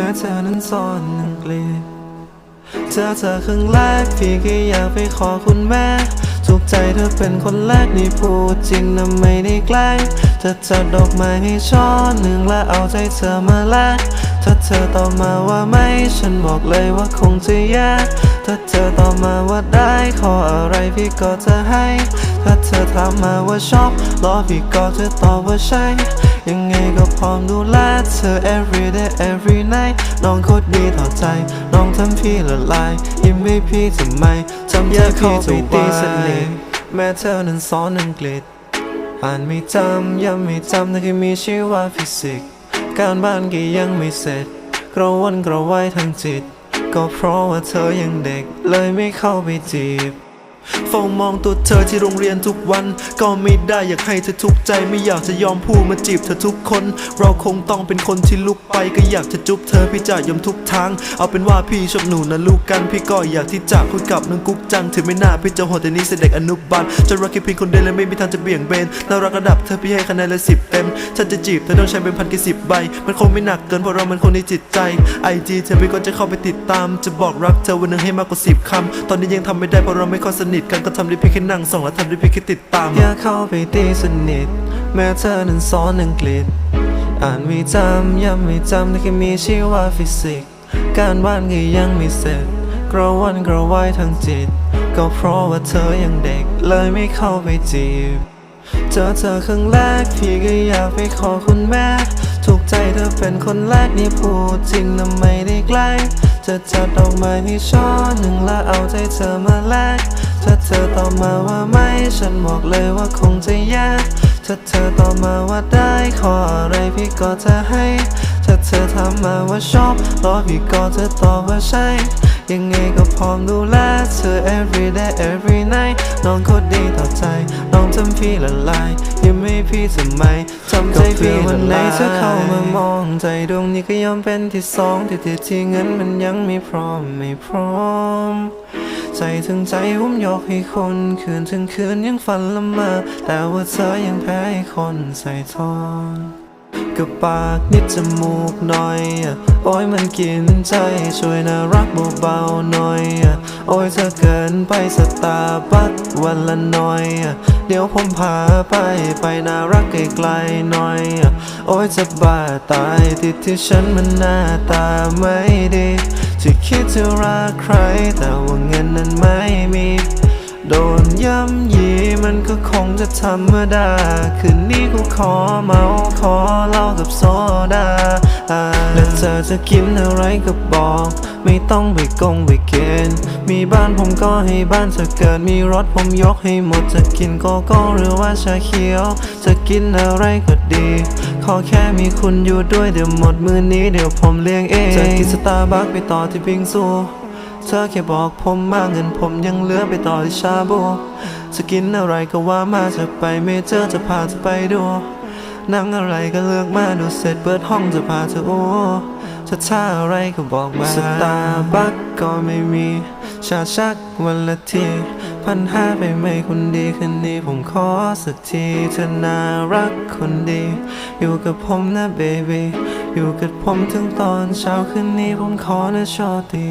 ม้เธอนั้นซ่อนอังกฤษเจอเธอครั้งแรกพี่ก็อยากไปขอคุณแม่ถูกใจเธอเป็นคนแรกนี่พูดจริงนะไม่ได้แกล้งจะจัดดอกไม้ให้ช่อหนึ่งและเอาใจเธอมาแลกถ้าเธอตอบมาว่าไม่ ฉันบอกเลยว่าคงจะยากถ้าเธอตอบมาว่าได้ขออะไรพี่ก็จะให้ ถ้าเธอถามมาว่าชอบรอพี่ก็จะตอบว่าใช่ ยังไงก็พร้อมดูแลเธอ every day every night น้องโคตรดีต่อใจ น้องทำพี่ละลาย ยิ้มให้พี่ทำไมจำเธอพี่จะตีสนิทแม้เธอนั้นสอนอังกฤษอ่านไม่จำยังไม่จำแต่คือมีชื่อว่าฟิสิกส์การบ้านก็ยังไม่เสร็จกระวนกระวายทางจิต ก็เพราะว่าเธอยังเด็กเลยไม่เข้าไปจีบ เฝ้ามองตัวเธอที่โรงเรียนทุกวัน ก็ไม่ได้อยากให้เธอทุกใจไม่อยากจะยอมพูดมาจีบเธอทุกคน เราคงต้องเป็นคนที่ลุกไปก็อยากจะจุ๊บเธอพี่จะยอมทุกทาง เอาเป็นว่าพี่ชอบหนูนะลูกกัน พี่ก็อยากที่จะคุยกับน้องกุ๊กจังถึงไม่น่าพี่จะโหดแต่นี้เสด็จอนุบาลจะรักแค่เพียงคนเดียวและไม่มีทางจะเบี่ยงเบนน่ารักระดับเธอพี่ให้คะแนนเลยสิบเต็มฉันจะจีบเธอต้องใช้เป็นพันกี่สิบใบ มันคงไม่หนักเกินเพราะเรามันคนในจิตใจไอจีเธอพี่ก็จะเข้าไปติดตาม จะบอกรักเธอวันหนึงให้มากกว่าสิบคำตอนนี้ยังทำไม่ได้เพราะเราไม่ค่อยสนทกันก็ทำได้เพียงแค่นั่งส่องและทำได้เพียงแค่ติดตามอยากเข้าไปตีสนิท แม้เธอนั้นสอนอังกฤษ อ่านไม่จำย้ำไม่จำแต่แค่มีชื่อว่าฟิสิกส์การบ้านก็ยังไม่เสร็จกระวนกระวายทางจิต ก็เพราะว่าเธอยังเด็กเลยไม่เข้าไปจีบ เจอเธอครั้งแรกพี่ก็อยากไปขอคุณแม่ ถูกใจเธอเป็นคนแรกนี่พูดจริงนะไม่ได้แกล้ง จะจัดดอกไม้ให้ช่อหนึ่งและเอาใจเธอมาแลกถ้าเธอตอบมาว่าไม่ ฉันบอกเลยว่าคงจะยากถ้าเธอตอบมาว่าได้ขออะไรพี่ก็จะให้ ถ้าเธอถามมาว่าชอบรอพี่ก็จะตอบว่าใช่ ยังไงก็พร้อมดูแลเธอ every day every night น้องโคตรดีต่อใจ ทำพี่ละลายยังไม่พี่ทำไมทำใจพี่วันไหนเธอเข้ามามองใจดวงนี้ก็ยอมเป็นที่สองแต่ที่ที่เงินมันยังไม่พร้อมไม่พร้อมใจถึงใจผมยกให้คนคืนถึงคืนยังฝันละเมอแต่ว่าเธอยังแพ้ให้คนใส่ทอน กับปากนิดจมูกหน่อยอะโอ้ยมันกินใจช่วยน่ารักเบาๆหน่อยอะโอ้ยเธอเกินไปสตาร์บัควันละหน่อย เดี๋ยวผมพาไปไปน่ารักไกลๆหน่อยอะโอ้ยจะบ้าตายติดที่ฉันมันหน้าตาไม่ดีที่คิดจะรักใครแต่ว่าเงินนั้นไม่มี โดนย้ำย มันก็คงจะธรรมดา คืนนี้กูขอเมาขอเหล้ากับโซดาแล้วเธอจะกินอะไรก็บอก ไม่ต้องไปกงไปเกณฑ์มีบ้านผมก็ให้บ้านเธอเกิดมีรถผมยกให้หมดจะกินโกโก้หรือว่าชาเขียว จะกินอะไรก็ดี ขอแค่มีคุณอยู่ด้วยเดี๋ยวหมดมือนี้เดี๋ยวผมเลี้ยงเองจะกินสตาร์บัคไปต่อที่บิงซู เธอแค่บอกผมมาเงินผมยังเหลือไปต่อที่ชาบูจะกินอะไรก็ว่ามาจะไปไม่เจอจะพาเธอไปดูหนังอะไรก็เลือกมาดูเสร็จเปิดห้องจะพาเธอโอ้ถ้าท่าอะไรก็บอกมาสตาร์บัคก็ไม่มี ชาชักวันละทีพันห้าไปไหมคนดีคืนนี้ผมขอสักทีเธอน่ารักคนดี อยู่กับผมนะเบบีอยู่กับผมถึงตอนเช้าคืนนี้ผมขอนะโชอตี